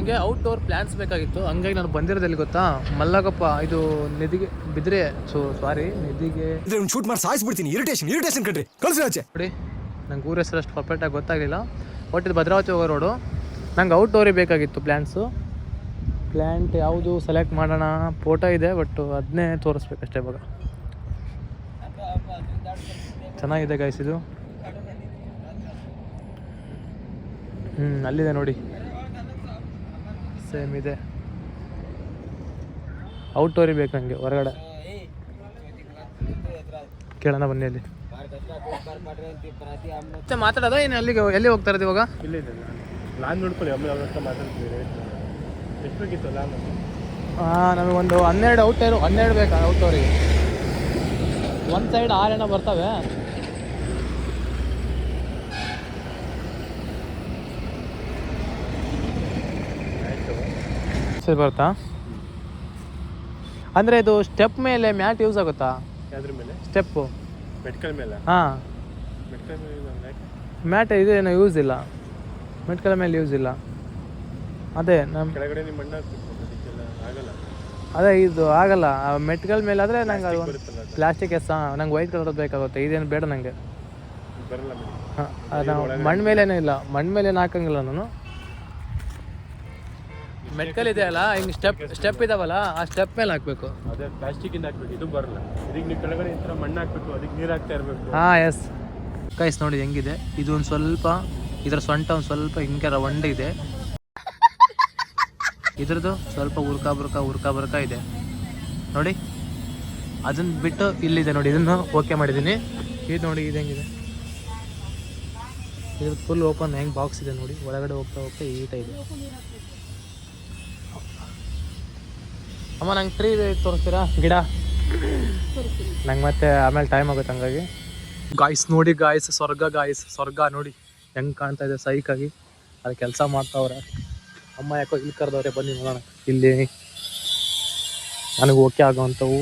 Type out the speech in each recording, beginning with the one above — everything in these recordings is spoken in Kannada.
ನನಗೆ ಔಟ್ಡೋರ್ ಪ್ಲ್ಯಾನ್ಸ್ ಬೇಕಾಗಿತ್ತು. ಹಂಗಾಗಿ ನಾನು ಬಂದಿರೋದಲ್ಲಿ ಗೊತ್ತಾ? ಮಲ್ಲಗಪ್ಪ ಇದು ನಿಧಿಗೆ ಬಿದ್ರೆ ಸೊ ಸಾರಿ ನಿಧಿಗೆ. ಒಂದು ಶೂಟ್ ಮಾಡಿ ಸಾಯಿಸ್ಬಿಡ್ತೀನಿ ಇರಿಟೇಷನ್ ಇರಿಟೇಷನ್ ಕಣ್ರಿ. ಕಳ್ಸಿ ಆಚೆ. ನೋಡಿ ನಂಗೆ ಊರ ಹೆಸರು ಅಷ್ಟು ಪರ್ಫೆಕ್ಟಾಗಿ ಗೊತ್ತಾಗಲಿಲ್ಲ. ಬಟ್ ಇದು ಭದ್ರಾವತಿ ಹೋಗೋ ರೋಡು ನಂಗೆ ಔಟ್ಡೋರಿಗೆ ಬೇಕಾಗಿತ್ತು ಪ್ಲ್ಯಾನ್ಸು ಪ್ಲ್ಯಾಂಟ್ ಯಾವುದು ಸೆಲೆಕ್ಟ್ ಮಾಡೋಣ ಫೋಟೋ ಇದೆ ಬಟ್ ಅದನ್ನೇ ತೋರಿಸ್ಬೇಕಷ್ಟೇ ಇವಾಗ. ಚೆನ್ನಾಗಿದೆ ಗೈಸ್ ಇದು. ಹ್ಞೂ ಅಲ್ಲಿದೆ ನೋಡಿ. ಸೇಮ್ ಇದೆ. ಔಟ್ಡೋರಿ ಬೇಕು ನನಗೆ ಹೊರಗಡೆ. ಕೇಳೋಣ ಬನ್ನಿ ಅಲ್ಲಿ. ಮಾತಾಡೋದ ಏನು ಅಲ್ಲಿಗೆ ಎಲ್ಲಿ ಹೋಗ್ತಾ ಇರೋದು ಇವಾಗ? ಇಲ್ಲ ಇಲ್ಲ ಲಾನ್ ನೋಡ್ಕೊಳ್ಳಿ ಒಮ್ಮೆ ಅವ್ರ ಹತ್ರ ಮಾತಾಡ್ತೀವಿ ಎಷ್ಟು ಬೇಕಿತ್ತು ಲಾನ್ ಹಾಂ ನಮಗೊಂದು ಹನ್ನೆರಡು ಔಟರ್ ಹನ್ನೆರಡು ಬೇಕಾ ಔಟೋರಿಗೆ ಒಂದು ಸೈಡ್ ಆರೇನ ಬರ್ತವೆ ಆಯಿತು ಸರಿ ಬರ್ತಾ? ಅಂದರೆ ಇದು ಸ್ಟೆಪ್ ಮೇಲೆ ಮ್ಯಾಟ್ ಯೂಸ್ ಆಗುತ್ತಾ? ಯಾವ್ದ್ರ ಮೇಲೆ? ಸ್ಟೆಪ್ಪು ಮೆಡಿಕಲ್ ಮೇಲೆ? ಹಾಂ. ಮೆಡಿಕಲ್ ಮೇಲೆ ಮ್ಯಾಟ್ ಇದು ಇದೇನು ಯೂಸ್ ಇಲ್ಲ. ಮೆಟ್ಕಲ ಮೇಲೆ ಯೂಸ್ ಇಲ್ಲ. ಅದೇ ನಮ್ಮ ಕೆಳಗಡೆ ನಿಮ್ಮ ಮಣ್ಣು ಆಗಲ್ಲ. ಅದೇ ಇದು ಆಗಲ್ಲ. ಮೆಟ್ಕಲ್ ಮೇಲೆ ಆದರೆ ನಂಗೆ ಅದು ಪ್ಲಾಸ್ಟಿಕ್ ಎಸ್ ನಂಗೆ ವೈಟ್ ಕಲರ್ ಬೇಕಾಗುತ್ತೆ. ಇದೇನು ಬೇಡ ನನಗೆ ಹಾಂ. ಮಣ್ಣು ಮೇಲೇನೂ ಇಲ್ಲ. ಮಣ್ಣು ಮೇಲೆ ಹಾಕಂಗಿಲ್ಲ ನಾನು. ಮೆಟ್ಕಲ್ ಇದೆ ಅಲ್ಲ ಹಿಂಗೆ ಸ್ಟೆಪ್ ಸ್ಟೆಪ್ ಇದಾವಲ್ಲ ಆ ಸ್ಟೆಪ್ ಮೇಲೆ ಹಾಕ್ಬೇಕು. ಅದೇ ಪ್ಲಾಸ್ಟಿಕ್ಕಿಂದ ಹಾಕ್ಬೇಕು ಇದು ಬರಲ್ಲ. ಇದಕ್ಕೆ ನೀವು ಕೆಳಗಡೆ ಈ ಥರ ಮಣ್ಣು ಹಾಕ್ಬೇಕು ಅದಕ್ಕೆ ನೀರು ಹಾಕ್ತಾ ಇರಬೇಕು. ಹಾಂ ಎಸ್ ಕೈಸ್ ನೋಡಿ ಹೆಂಗಿದೆ. ಇದು ಒಂದು ಸ್ವಲ್ಪ ಇದರ ಸೊಂಟ ಒಂದು ಸ್ವಲ್ಪ ಹಿಂಗೆ ರವಂಡ ಇದೆ. ಇದ್ರದ್ದು ಸ್ವಲ್ಪ ಉರ್ಕ ಬುರ್ಕ ಉರ್ಕ ಬುರ್ಕ ಇದೆ. ನೋಡಿ ಅದನ್ನ ಬಿಟ್ಟು ಇಲ್ಲಿದೆ ನೋಡಿ ಇದನ್ನು ಓಕೆ ಮಾಡಿದ್ದೀನಿ ಇದು ನೋಡಿ ಇದು ಹೆಂಗಿದೆ. ಇದು ಫುಲ್ ಓಪನ್ ಹೆಂಗೆ ಬಾಕ್ಸ್ ಇದೆ ನೋಡಿ ಒಳಗಡೆ ಹೋಗ್ತಾ ಹೋಗ್ತಾ ಈಟ ಇದೆ. ಅಮ್ಮ, ನಂಗೆ ಟ್ರೀ ತೋರಿಸ್ತೀರಾ? ಗಿಡ? ನಂಗೆ ಮತ್ತೆ ಆಮೇಲೆ ಟೈಮ್ ಆಗುತ್ತೆ ಹಂಗಾಗಿ. ಗಾಯ್ಸ್ ನೋಡಿ ಗಾಯ್ಸ್ ಸ್ವರ್ಗ ಗಾಯ್ಸ್ ಸ್ವರ್ಗ ನೋಡಿ ಹೆಂಗೆ ಕಾಣ್ತಾ ಇದೆ ಸೈಕಾಗಿ ಅದು ಕೆಲಸ ಮಾಡ್ತಾವ್ರೆ. ಅಮ್ಮ ಯಾಕೋ ಇಲ್ಲಿ ಕರೆದವ್ರೆ, ಬನ್ನಿ ನೋಡೋಣ. ಇಲ್ಲಿ ನನಗೆ ಓಕೆ ಆಗುವಂಥವು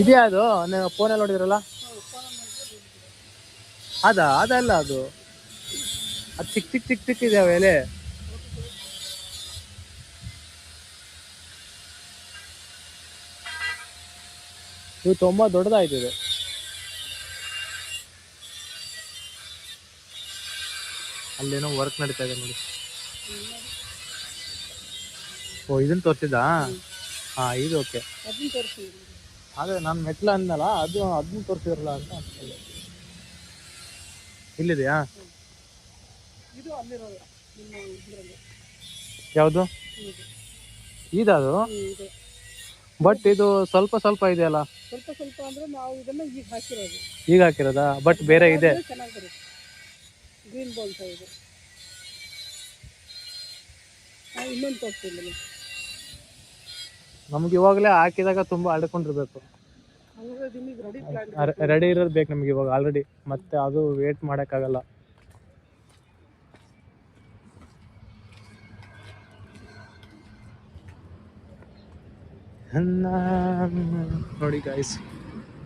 ಇದೆಯಾ ಅದು? ನೀವು ಫೋನಲ್ಲಿ ನೋಡಿದ್ರಲ್ಲ? ಅದ? ಅದಲ್ಲ ಅದು. ಅದು ಚಿಕ್ಕ ಚಿಕ್ಕ ಚಿಕ್ಕ ಚಿಕ್ಕ ಇದೆ ಎಲೆ ಇದು ತುಂಬಾ ದೊಡ್ಡದಾಯ್ತು ಇದು ಅಲ್ಲೇನೋ ವರ್ಕ್ ನಡೀತಾ ಇದೆ ನೋಡಿ. ಓ ಇದನ್ನ ತೋರಿಸಿದ್ದಾ? ಹಾ ಇದು ಓಕೆ ಅದೇ ನಾನು ಮೆಟ್ಲ ಅಂದಲ್ಲ ಅದು ಅದನ್ನ ತೋರಿಸಿದ್ರಲ್ಲ ಅಂತ. ಇಲ್ಲಿದೆಯಾ? ಯಾವುದು? ಇದದು ಬಟ್ ಇದು ಸ್ವಲ್ಪ ಸ್ವಲ್ಪ ಇದೆಯಲ್ಲ? ಸ್ವಲ್ಪ ಸ್ವಲ್ಪ ಅಂದ್ರೆ ನಾವು ಇದನ್ನ ಈಗ ಹಾಕಿರೋದು. ಈಗ ಹಾಕಿರೋದಾ? ಬಟ್ ಬೇರೆ ಇದೆ. ಚೆನ್ನಾಗಿ ಬರುತ್ತೆ. ಗ್ರೀನ್ ಬಾಲ್ಸ್ ಇದೆ ಇನ್ನೊಂದು ತೋರಿಸ್ತೀನಿ ನಿಮಗೆ. ಇವಾಗಲೇ ಹಾಕಿದಾಗ ತುಂಬಾ ಅಡ್ಕೊಂಡಿರ್ಬೇಕು ನಿಮಗೆ ರೆಡಿ ಪ್ಲಾಂಟ್ ರೆಡಿ ಇರೋದು ಬೇಕು ನಮ್ಗೆ ಇವಾಗ ಆಲ್ರೆಡಿ ಮತ್ತೆ ಅದು ವೇಟ್ ಮಾಡೋಕ್ಕಾಗಲ್ಲ. ನೋಡಿ ಗಾಯ್ಸ್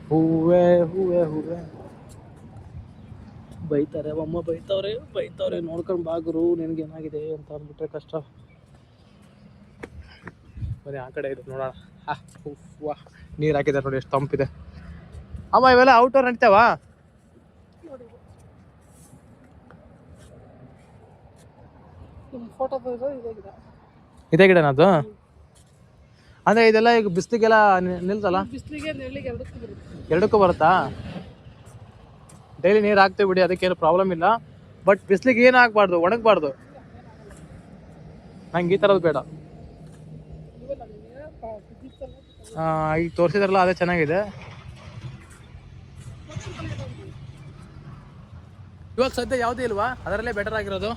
ಹೂವೆ ಹೂವೆ ಹೂವೆ ಬೈತಾರೆ ಅಮ್ಮ ಬೈತಾವ್ರೆ ಬೈತಾವ್ರೆ. ನೋಡ್ಕೊಂಡು ಬಾಗುರು ನಿನಗೆ ಏನಾಗಿದೆ ಅಂತ ಅಂದ್ಬಿಟ್ರೆ ಕಷ್ಟ. ಬರೀ ಆ ಕಡೆ ಇದೆ ನೋಡೋಣ. ಹಾ ಉಫ್, ವಾ. ನೀರು ಹಾಕಿದ್ದಾರೆ ನೋಡಿ ಎಷ್ಟು ತಂಪಿದೆ. ಅಮ್ಮ ಇವೆಲ್ಲ ಔಟೋರ್ ನಡೀತಾವ? ಇದಾಗಿದೆ ಇದೇ ಗಿಡನಾ ಅದು? ಅಂದ್ರೆ ಇದೆಲ್ಲ ಈಗ ಬಿಸ್ಲಿಗೆಲ್ಲ ನಿಲ್ತಲ್ಲ? ಬಿಸಿಲಿಗೆ ನೆರಳಿಗೆ ಎರಡಕ್ಕೂ ಬರುತ್ತೆ. ಎರಡಕ್ಕೂ ಬರುತ್ತಾ? ಡೈಲಿ ನೀರು ಹಾಕ್ತೇವೆ ಬಿಡಿ ಅದಕ್ಕೇನು ಪ್ರಾಬ್ಲಮ್ ಇಲ್ಲ. ಬಟ್ ಬಿಸ್ಲಿಗೆ ಏನು ಹಾಕ್ಬಾರ್ದು ಒಣಗಬಾರ್ದು. ನಂಗೆ ಈ ಥರದ್ದು ಬೇಡ. ಈಗ ತೋರಿಸಿದ್ರಲ್ಲ ಅದೇ ಚೆನ್ನಾಗಿದೆ. ಇವಾಗ ಸದ್ಯ ಯಾವುದೇ ಇಲ್ವಾ? ಅದರಲ್ಲೇ ಬೆಟರ್ ಆಗಿರೋದು.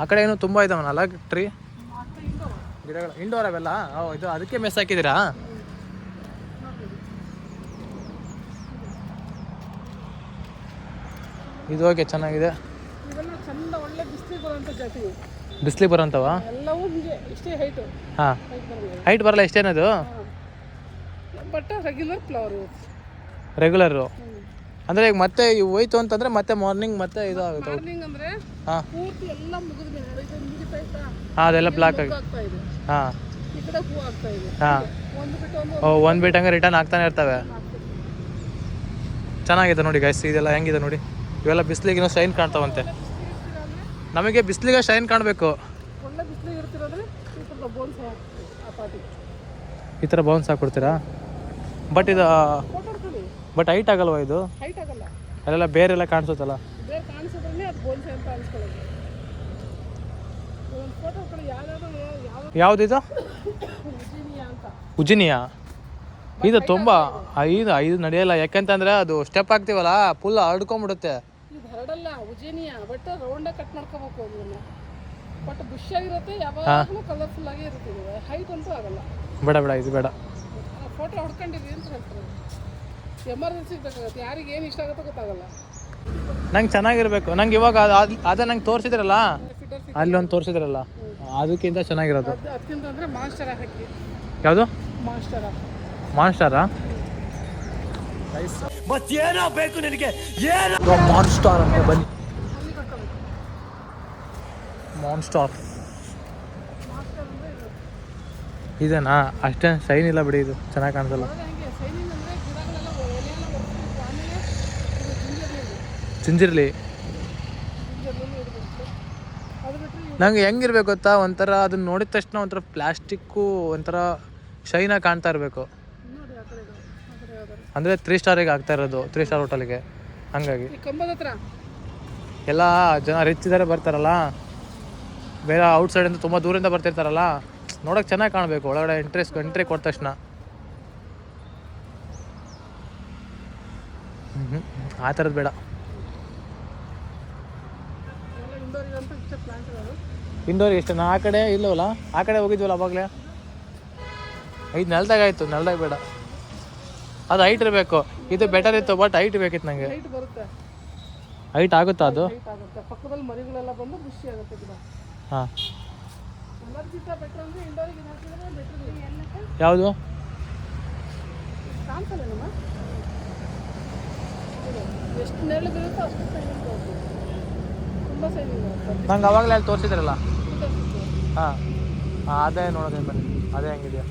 ಆ ಕಡೆ ಏನು ತುಂಬ ಇದಾವನಲ್ಲ ಟ್ರೀ? ಗಿಡಗಳು ಇಂಡೋರ್ ಅವೆಲ್ಲ? ಓ ಇದು ಅದಕ್ಕೆ ಮೆಸ್ ಹಾಕಿದ್ದೀರಾ? ಇದು ಓಕೆ ಚೆನ್ನಾಗಿದೆ. ಬಿಸಿಲಿ ಬಿಸಿಲಿಗೆ ಇಷ್ಟೇ ಹಾಂ. ಹೈಟ್ ಬರಲ್ಲ ಎಷ್ಟೇನದು ರೆಗ್ಯುಲರು ಅಂದರೆ ಈಗ ಮತ್ತೆ ಇವು ಹೋಯ್ತು ಅಂತಂದ್ರೆ ಮತ್ತೆ ಮಾರ್ನಿಂಗ್ ಮತ್ತೆ ಇದು ಆಗುತ್ತೆ. ಹಾಂ. ಅದೆಲ್ಲ ಬ್ಲಾಕ್ ಆಗಿ ಹಾ. ಹಾ ಓ ಒಂದು ಬಿಟ್ಟು ಹಂಗೆ ರಿಟರ್ನ್ ಆಗ್ತಾನೆ ಇರ್ತವೆ. ಚೆನ್ನಾಗಿದೆ ನೋಡಿ ಗೈಸ್ ಇದೆಲ್ಲ ಹೆಂಗಿದೆ ನೋಡಿ. ಇವೆಲ್ಲ ಬಿಸಿಲಿಗೆ ಶೈನ್ ಕಾಣ್ತಾವಂತೆ. ನಮಗೆ ಬಿಸಿಲಿಗೆ ಶೈನ್ ಕಾಣಬೇಕು. ಈ ಥರ ಬೌನ್ಸ್ ಹಾಕ್ಕೊಡ್ತೀರಾ ಬಟ್ ಇದು ಬಟ್ ಹೈಟ್ ಆಗಲ್ವಾ ಇದು? ಹೈಟ್ ಆಗಲ್ಲ. ಅಲ್ಲೆಲ್ಲ ಬೇರೆಲ್ಲ ಕಾಣಿಸುತ್ತಲ್ಲ? ಬೇರೆ ಕಾಣಿಸೋದ್ರಲ್ಲಿ ಅದು ಬೋನ್ಸ್ ಅಂತ ಅನ್ಸ್ಕೊಳ್ಳೋದು. ಒಂದು ಫೋಟೋ ಯಾವ್ದಾದ್ರು ಯಾವ ಯಾವುದಿದು? ಉಜಿನಿಯಾ ಅಂತ. ಉಜಿನಿಯಾ? ಇದು ತುಂಬ ಐದು ಐದು ನಡೆಯಲ್ಲ. ಯಾಕಂತಂದ್ರೆ ಅದು ಸ್ಟೆಪ್ ಹಾಕ್ತೀವಲ್ಲ ಫುಲ್ ಹರಡ್ಕೊಂಡ್ಬಿಡುತ್ತೆ ಇದು ಹರಡಲ್ಲ ಉಜಿನಿಯಾ. ಬಟ್ ರೌಂಡಾಗಿ ಕಟ್ ಮಾಡ್ಕೋಬೇಕು ಅದನ್ನ ಬಟ್ ಬುಷ್ ಆಗಿರುತ್ತೆ ಯಾವಾಗಲೂ ಕಲರ್ಫುಲ್ ಆಗೇ ಇರುತ್ತೆ ಹೈಟ್ ಅಂತೂ ಆಗಲ್ಲ. ಬೇಡ ಬೇಡ ಇದು ಬೇಡ. ಫೋಟೋ ಹೊಡ್ಕೊಂಡಿದ್ವಿ ಅಂತ ಹೇಳ್ತಾರೆ. ಎಮರ್ಜೆನ್ಸಿ ಬೇಕಾಗುತ್ತೆ ಯಾರಿಗೆ ಏನು ಇಷ್ಟ ಆಗುತ್ತೋ ಗೊತ್ತಾಗಲ್ಲ. ನಂಗೆ ಚೆನ್ನಾಗಿರ್ಬೇಕು. ನಂಗೆ ಇವಾಗ ಅದು- ನಂಗೆ ತೋರಿಸಿದ್ರಲ್ಲ? ಅಲ್ಲಿ ಒಂದು ತೋರಿಸಿದ್ರಲ್ಲ? ಅದಕ್ಕಿಂತ ಚೆನ್ನಾಗಿರೋದು. ಅದು ಅದಕ್ಕಿಂತ ಅಂದರೆ ಮಾಸ್ಟರ್ ಹಾಕಿ. ಯಾವುದು? ಮಾಸ್ಟರ ಮಾಸ್ಟರಾ ಮತ್ತೇನೋ ಬೇಕು ನಿನಗೆ? ಏನೋ ಮಾನ್ಸ್ಟಾರ್ ಅಂತ ಬನ್ನಿ. ಮಾನ್ಸ್ಟಾರ್ ಮಾಸ್ಟರ್ ಇದೇನಾ? ಅಷ್ಟೇ ಸೈನ್ ಇಲ್ಲ ಬಿಡಿ ಇದು. ಚೆನ್ನಾಗಿ ಕಾಣಿಸಲ್ಲ ಅದೇ ಹಂಗೆ ಸೈನಿಂಗ್ ಅಂದರೆ ಗಿಡಗಳೆಲ್ಲ ಎಲೆಯೆಲ್ಲ ಬರ್ತಿತ್ತು ಆಮೇಲೆ ಇದು ಜಿಂಜರ್ಲಿ ನಂಗೆ ಹೆಂಗಿರ್ಬೇಕು ಗೊತ್ತಾ? ಒಂಥರ ಅದನ್ನ ನೋಡಿದ ತಕ್ಷಣ ಒಂಥರ ಪ್ಲ್ಯಾಸ್ಟಿಕ್ಕು ಒಂಥರ ಶೈನಾಗಿ ಕಾಣ್ತಾ ಇರಬೇಕು. ಅಂದರೆ ತ್ರೀ ಸ್ಟಾರಿಗೆ ಆಗ್ತಾ ಇರೋದು ತ್ರೀ ಸ್ಟಾರ್ ಹೋಟೆಲ್ಗೆ ಹಂಗಾಗಿ. ಎಲ್ಲ ಜನ ರಿಚ್ ಇದ್ದಾರೆ ಬರ್ತಾರಲ್ಲ. ಬೇರೆ ಔಟ್ ಸೈಡಿಂದ ತುಂಬ ದೂರಿಂದ ಬರ್ತಿರ್ತಾರಲ್ಲ. ನೋಡೋಕೆ ಚೆನ್ನಾಗಿ ಕಾಣಬೇಕು ಒಳಗಡೆ ಎಂಟ್ರೆಸ್ ಎಂಟ್ರಿ ಕೊಟ್ಟ ತಕ್ಷಣ. ಹ್ಞೂ ಆ ಥರದ್ದು ಬೇಡ ಎಲ್ಲ ಇಂಡೋರಿಗೆ ಅಂತ ಇಷ್ಟ ಪ್ಲಾಂಟ್ ಇರೋದು ಇಂಡೋರ್ ಎಷ್ಟು ನಾ ಆ ಕಡೆ ಇಲ್ಲವಲ್ಲ? ಆ ಕಡೆ ಹೋಗಿದ್ವಲ್ಲ ಅವಾಗಲೇ? ಐದು ನೆಲ್ದಾಗ ಆಯಿತು ನೆಲ್ದಾಗ ಬೇಡ. ಅದು ಹೈಟ್ ಇರಬೇಕು. ಇದು ಬೆಟರ್ ಇತ್ತು ಬಟ್ ಹೈಟ್ ಬೇಕಿತ್ತು ನನಗೆ ಹೈಟ್ ಬರುತ್ತೆ. ಹೈಟ್ ಆಗುತ್ತಾ ಅದು? ಹೈಟ್ ಆಗುತ್ತೆ. ಪಕ್ಕದಲ್ಲಿ ಮರಿಗಳೆಲ್ಲ ಬಂದು ಖುಷಿ ಆಗುತ್ತೆ ಗಿಡ. ಹಾಂ. ಯಾವುದು? ಎಷ್ಟು ನೆರಳು ಬೀಳುತ್ತೋ ಅಷ್ಟು ಸೈನಿಂಗ್ ಬರುತ್ತೆ ತುಂಬ ಸೈನಿಂಗ್ ಬರುತ್ತೆ ನಂಗೆ ಅವಾಗಲೇ ಅಲ್ಲಿ ತೋರಿಸಿದ್ರಲ್ಲ? ಹಾಂ. ಹಾಂ ಅದೇ ನೋಡೋದೇ ಬನ್ನಿ ಅದೇ ಹೆಂಗಿದೆಯಾ?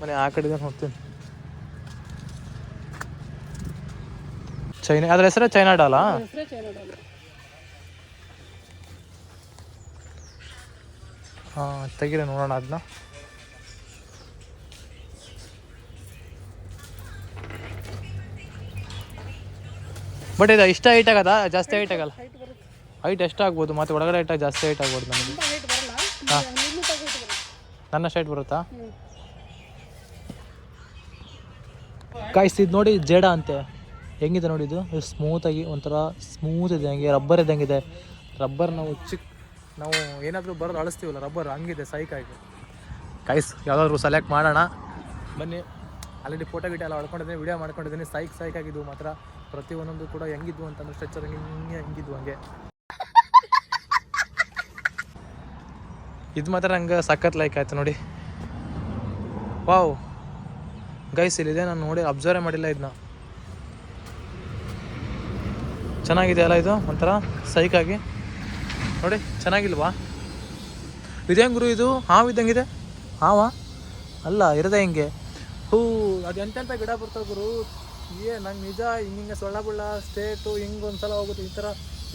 ಮನೆ ಆ ಕಡೆ ಹೋಗ್ತೀನಿ. ಚೈನಾ ಅದ್ರ ಹೆಸರೇ ಚೈನಾ ಡಾಲಾ? ಹಾಂ ತೆಗಿರಿ ನೋಡೋಣ ಅದನ್ನ ಬಟ್ ಇದು ಇಷ್ಟ ಹೈಟ್ ಆಗದ? ಜಾಸ್ತಿ ಹೈಟ್ ಆಗಲ್ಲ. ಹೈಟ್ ಎಷ್ಟಾಗ್ಬೋದು? ಮತ್ತೆ ಒಳಗಡೆ ಹೈಟ್ ಜಾಸ್ತಿ ಹೈಟ್ ಆಗ್ಬೋದು ನಮಗೆ. ಹಾಂ. ಹೈಟ್ ಬರುತ್ತೆ. ನನ್ನ ಶೈಟ್ ಬರುತ್ತಾ? ಕಾಯಿಸ್ ಇದು ನೋಡಿ ಜೇಡ ಅಂತೆ. ಹೆಂಗಿದೆ ನೋಡಿ ಇದು? ಇದು ಸ್ಮೂತಾಗಿ ಒಂಥರ ಸ್ಮೂತ್ ಇದೆ ಹಂಗೆ ರಬ್ಬರ್ ಇದ್ದಂಗಿದೆ ರಬ್ಬರ್ ನಾವು ಚಿಕ್ಕ ನಾವು ಏನಾದರೂ ಬರೋದು ಅಳಿಸ್ತೀವಲ್ಲ ರಬ್ಬರ್ ಹಂಗಿದೆ ಸೈಕಾಗಿ. ಕಾಯಿಸ್ ಯಾವ್ದಾದ್ರು ಸೆಲೆಕ್ಟ್ ಮಾಡೋಣ. ಬನ್ನಿ. ಆಲ್ರೆಡಿ ಫೋಟೋ ಗಿಟ ಎಲ್ಲ ಹೊಡ್ಕೊಂಡಿದ್ದೀನಿ ವಿಡಿಯೋ ಮಾಡ್ಕೊಂಡಿದ್ದೀನಿ. ಸೈಕ್ ಸೈಕ್ ಆಗಿದ್ದು ಮಾತ್ರ. ಪ್ರತಿ ಒಂದೊಂದು ಕೂಡ ಹೆಂಗಿದ್ವು ಅಂತಂದ್ರೆ ಸ್ಟ್ರೆಚರ್ ಹಿಂಗೆ ಹೆಂಗಿದ್ವು ಹಂಗೆ. ಇದು ಮಾತ್ರ ನಂಗೆ ಸಖತ್ ಲೈಕ್ ಆಯ್ತು ನೋಡಿ. ವಾವ್ ಗೈಸ್ ಇಲ್ಲಿದೆ, ನಾನು ನೋಡಿ ಅಬ್ಸರ್ವ್ ಮಾಡಿಲ್ಲ ಇದನ್ನ ಚೆನ್ನಾಗಿದೆ ಅಲ್ಲ ಇದು? ಒಂಥರ ಸೈಕಾಗಿ ನೋಡಿ, ಚೆನ್ನಾಗಿಲ್ವಾ? ಇದೇ ಗುರು ಇದು? ಹಾವು ಇದ್ದಂಗಿದೆ? ಹಾವ? ಅಲ್ಲ, ಇರದೆ ಹಿಂಗೆ? ಹೂ, ಅದು ಎಂತೆಂಥ ಗಿಡ ಬರ್ತಾವೆ ಗುರು? ಏ ನಂಗೆ ನಿಜ ಹಿಂಗೆ ಸೊಳ್ಳ ಬುಳ್ಳ ಸ್ಟೇಟು ಹಿಂಗೆ ಒಂದ್ಸಲ ಹೋಗುತ್ತೆ ಈ ಥರ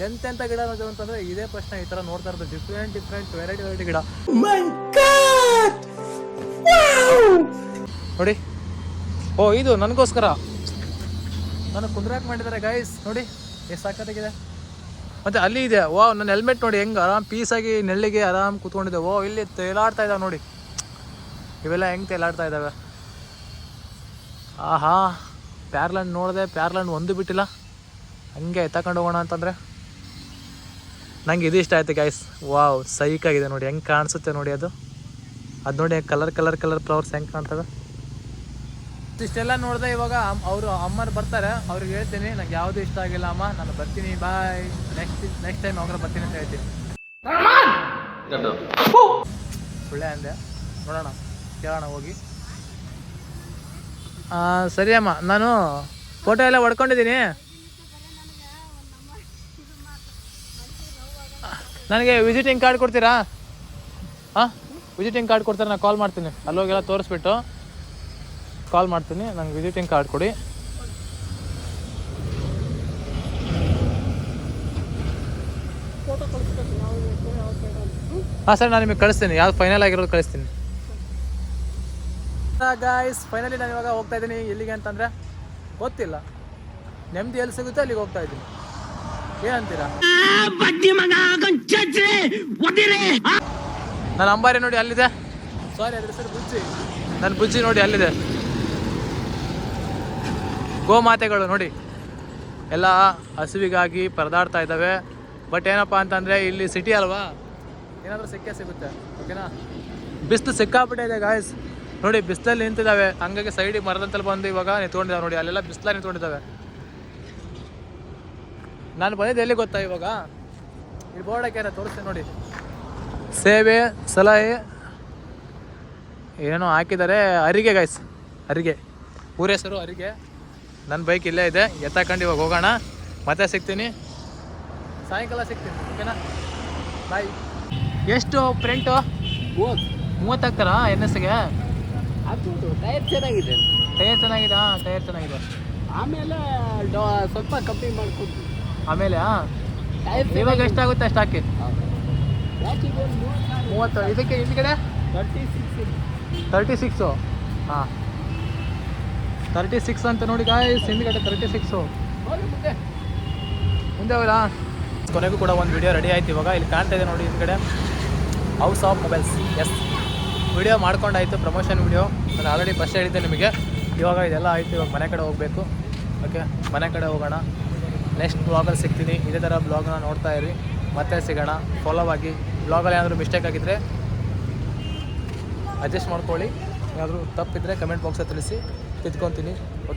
ಎಂತೆಂಥ ಗಿಡ ಅನ್ನೋದು ಅಂತಂದರೆ ಇದೇ ಪ್ರಶ್ನೆ ಈ ಥರ ನೋಡ್ತಾ ಇರೋದು ಡಿಫ್ರೆಂಟ್ ಡಿಫ್ರೆಂಟ್ ವೆರೈಟಿ ವೆರೈಟಿ ಗಿಡ. ನೋಡಿ. ಓ ಇದು ನನಗೋಸ್ಕರ. ನಾನು ಕುಂದ್ರಾಕ್ ಮಾಡಿದ್ದಾರೆ ಗೈಸ್ ನೋಡಿ ಎಷ್ಟು ಸಾಕತ್ತಾಗಿದೆ ಮತ್ತು ಅಲ್ಲಿ ಇದೆ. ಓ ನನ್ನ ಹೆಲ್ಮೆಟ್ ನೋಡಿ ಹೆಂಗೆ ಆರಾಮ್ ಪೀಸಾಗಿ ನೆಳ್ಳಿಗೆ ಆರಾಮ್ ಕೂತ್ಕೊಂಡಿದ್ದೆ ಓ ಇಲ್ಲಿ ತೇಲಾಡ್ತಾ ಇದ್ದಾವೆ ನೋಡಿ. ಇವೆಲ್ಲ ಹೆಂಗೆ ತೇಲಾಡ್ತಾ ಇದ್ದಾವೆ ಆಹಾ. ಪ್ಯಾರ್ಲ್ಯಾಂಡ್ ನೋಡಿದೆ ಪ್ಯಾರ್ಲ್ಯಾಂಡ್ ಒಂದು ಬಿಟ್ಟಿಲ್ಲ. ಹಂಗೆ ಎತ್ತಕೊಂಡು ಹೋಗೋಣ ಅಂತಂದರೆ? ನಂಗೆ ಇದು ಇಷ್ಟ ಆಯ್ತು ಗೈಸ್ ವಾವ್ ಸೈಕಾಗಿದೆ ನೋಡಿ. ಹೆಂಗೆ ಕಾಣಿಸುತ್ತೆ ನೋಡಿ ಅದು. ಅದು ನೋಡಿ ಕಲರ್ ಕಲರ್ ಕಲರ್ ಫ್ಲವರ್ಸ್ ಹೆಂಗೆ ಕಾಣ್ತವೆ. ಇಷ್ಟೆಲ್ಲ ನೋಡಿದೆ ಇವಾಗ ಅವರು ಅಮ್ಮರು ಬರ್ತಾರೆ. ಅವ್ರಿಗೆ ಹೇಳ್ತೀನಿ ನಂಗೆ ಯಾವುದು ಇಷ್ಟ ಆಗಿಲ್ಲ ಅಮ್ಮ. ನಾನು ಬರ್ತೀನಿ ಬಾಯ್ ನೆಕ್ಸ್ಟ್ ನೆಕ್ಸ್ಟ್ ಟೈಮ್ ಅವ್ರ ಬರ್ತೀನಿ ಅಂತ ಹೇಳ್ತೀನಿ. ಒಳ್ಳೆ ಅಂದೆ. ನೋಡೋಣ ಕೇಳೋಣ ಹೋಗಿ. ಸರಿ ಅಮ್ಮ ನಾನು ಫೋಟೋ ಎಲ್ಲ ಹೊಡ್ಕೊಂಡಿದ್ದೀನಿ. ನನಗೆ ವಿಸಿಟಿಂಗ್ ಕಾರ್ಡ್ ಕೊಡ್ತೀರಾ? ಹಾಂ ವಿಸಿಟಿಂಗ್ ಕಾರ್ಡ್ ಕೊಡ್ತಾರೆ ನಾನು ಕಾಲ್ ಮಾಡ್ತೀನಿ. ಅಲ್ಲೋಗೆಲ್ಲ ತೋರಿಸ್ಬಿಟ್ಟು ಕಾಲ್ ಮಾಡ್ತೀನಿ ನನಗೆ ವಿಸಿಟಿಂಗ್ ಕಾರ್ಡ್ ಕೊಡಿ. ಹಾಂ ಸರ್ ನಾನು ನಿಮಗೆ ಕಳಿಸ್ತೀನಿ. ಯಾವ್ದು ಫೈನಲ್ ಆಗಿರೋದು ಕಳಿಸ್ತೀನಿ. ಗಾಯ್ಸ್ ಫೈನಲಿ ನಾನು ಇವಾಗ ಹೋಗ್ತಾ ಇದ್ದೀನಿ. ಎಲ್ಲಿಗೆ ಅಂತಂದರೆ, ಗೊತ್ತಿಲ್ಲ. ನೆಮ್ಮದಿ ಎಲ್ಲಿ ಸಿಗುತ್ತೆ ಅಲ್ಲಿಗೆ ಹೋಗ್ತಾ ಇದ್ದೀನಿ. ಏನಂತೀರಾ ನನ್ನ ಅಂಬಾರಿ ನೋಡಿ ಅಲ್ಲಿದೆ. ಸಾರಿ ಅದ್ರ ಸರ್ ಬುಜ್ಜಿ. ನನ್ನ ಬುಜ್ಜಿ ನೋಡಿ ಅಲ್ಲಿದೆ. ಗೋಮಾತೆಗಳು ನೋಡಿ. ಎಲ್ಲ ಹಸುವಿಗಾಗಿ ಪರದಾಡ್ತಾ ಇದ್ದಾವೆ. ಬಟ್ ಏನಪ್ಪ ಅಂತಂದರೆ, ಇಲ್ಲಿ ಸಿಟಿ ಅಲ್ವಾ? ಏನಾದರೂ ಸಿಕ್ಕೇ ಸಿಗುತ್ತೆ ಓಕೆನಾ ಬಿಸಿಲು ಸಿಕ್ಕಾಪಟ್ಟೆ ಇದೆ ಗಾಯ್ಸ್ ನೋಡಿ, ಬಿಸಿಲಲ್ಲಿ ನಿಂತಿದ್ದಾವೆ. ಹಂಗಾಗಿ ಸೈಡಿಗೆ ಮರದಂತಲ್ಲಿ ಬಂದು ಇವಾಗ ನಿಂತ್ಕೊಂಡಿದ್ದಾವೆ ನೋಡಿ, ಅಲ್ಲೆಲ್ಲ ಬಿಸಿಲಲ್ಲಿ ನಿಂತ್ಕೊಂಡಿದ್ದಾವೆ. ನಾನು ಬಂದಿದ್ದು ಎಲ್ಲಿ ಗೊತ್ತಾ ಇವಾಗ? ಈ ಬೋರ್ಡಕ್ಕೆ ಹಾಕ್ಯಾರ ತೋರಿಸ್ತೀನಿ ನೋಡಿ. ಸೇವೆ, ಸಲಹೆ, ಏನೋ ಹಾಕಿದ್ದಾರೆ. ಅರಿಗೆ ಗಾಯ್ಸ್ ಅರಿಗೆ. ಊರ ಹೆಸರು ಅರಿಗೆ. ನನ್ನ ಬೈಕ್ ಇಲ್ಲೇ ಇದೆ. ಎತ್ತಾಕೊಂಡು ಇವಾಗ ಹೋಗೋಣ. ಮತ್ತೆ ಸಿಗ್ತೀನಿ. ಸಾಯಂಕಾಲ ಸಿಗ್ತೀನಿ ಓಕೆನಾ ಬಾಯ್ ಎಷ್ಟು ಪ್ರಿಂಟು ಮೂವತ್ತು ಮೂವತ್ತಾಗ್ತಾರ ಎನ್ ಎಸ್ಗೆ ಆಗ್ಬೋದು ಟೈರ್ ಚೆನ್ನಾಗಿದೆ. ಟೈರ್ ಚೆನ್ನಾಗಿದೆ ಹಾಂ ಟೈರ್ ಚೆನ್ನಾಗಿದೆ. ಆಮೇಲೆ ಡೊ ಸ್ವಲ್ಪ ಕಮ್ಮಿ ಮಾಡ್ಕೊಡ್ತೀವಿ ಆಮೇಲೆ ಹಾಂ ಟೈರ್ ಇವಾಗ ಎಷ್ಟಾಗುತ್ತೆ ಅಷ್ಟು ಹಾಕಿ ಮೂವತ್ತು ಇದಕ್ಕೆ ಹಿಂದ್ಗಡೆ ತರ್ಟಿ ಸಿಕ್ಸ್ ತರ್ಟಿ ಸಿಕ್ಸು ಹಾಂ. ತರ್ಟಿ ಸಿಕ್ಸ್ ಅಂತ ನೋಡಿ ಗಾಯ್ಸ್ ಹಿಂದ್ಗಡೆ ತರ್ಟಿ ಸಿಕ್ಸು ಮುಂದೆ. ಮುಂದೆ ಅವರ ಕೊನೆಗೂ ಕೂಡ ಒಂದು ವಿಡಿಯೋ ರೆಡಿ ಆಯ್ತು ಇವಾಗ. ಇಲ್ಲಿ ಕಾಣ್ತಾ ಇದೆ ನೋಡಿ ಹಿಂದ್ಗಡೆ. ಹೌಸ್ ಆಫ್ ಮೊಬೈಲ್ಸ್ ಎಸ್ ವಿಡಿಯೋ ಮಾಡ್ಕೊಂಡಾಯ್ತು ಪ್ರಮೋಷನ್ ವಿಡಿಯೋ. ನಾನು ಆಲ್ರೆಡಿ ಫಸ್ಟ್ ಹೇಳಿದ್ದೆ ನಿಮಗೆ. ಇವಾಗ ಇದೆಲ್ಲ ಆಯಿತು, ಇವಾಗ ಮನೆ ಕಡೆ ಹೋಗಬೇಕು. ಓಕೆ ಮನೆ ಕಡೆ ಹೋಗೋಣ. ನೆಕ್ಸ್ಟ್ ಬ್ಲಾಗಲ್ಲಿ ಸಿಗ್ತೀನಿ. ಇದೇ ಥರ ಬ್ಲಾಗ್ನ ನೋಡ್ತಾ ಇರಿ. ಮತ್ತೆ ಸಿಗೋಣ. ಫಾಲೋ ಆಗಿ. ಬ್ಲಾಗಲ್ಲಿ ಏನಾದರೂ ಮಿಸ್ಟೇಕ್ ಆಗಿದ್ದರೆ ಅಡ್ಜಸ್ಟ್ ಮಾಡ್ಕೊಳ್ಳಿ. ಏನಾದರೂ ತಪ್ಪಿದ್ರೆ ಕಮೆಂಟ್ ಬಾಕ್ಸಲ್ಲಿ ತಿಳಿಸಿ. ತಿದ್ಕೊತೀನಿ.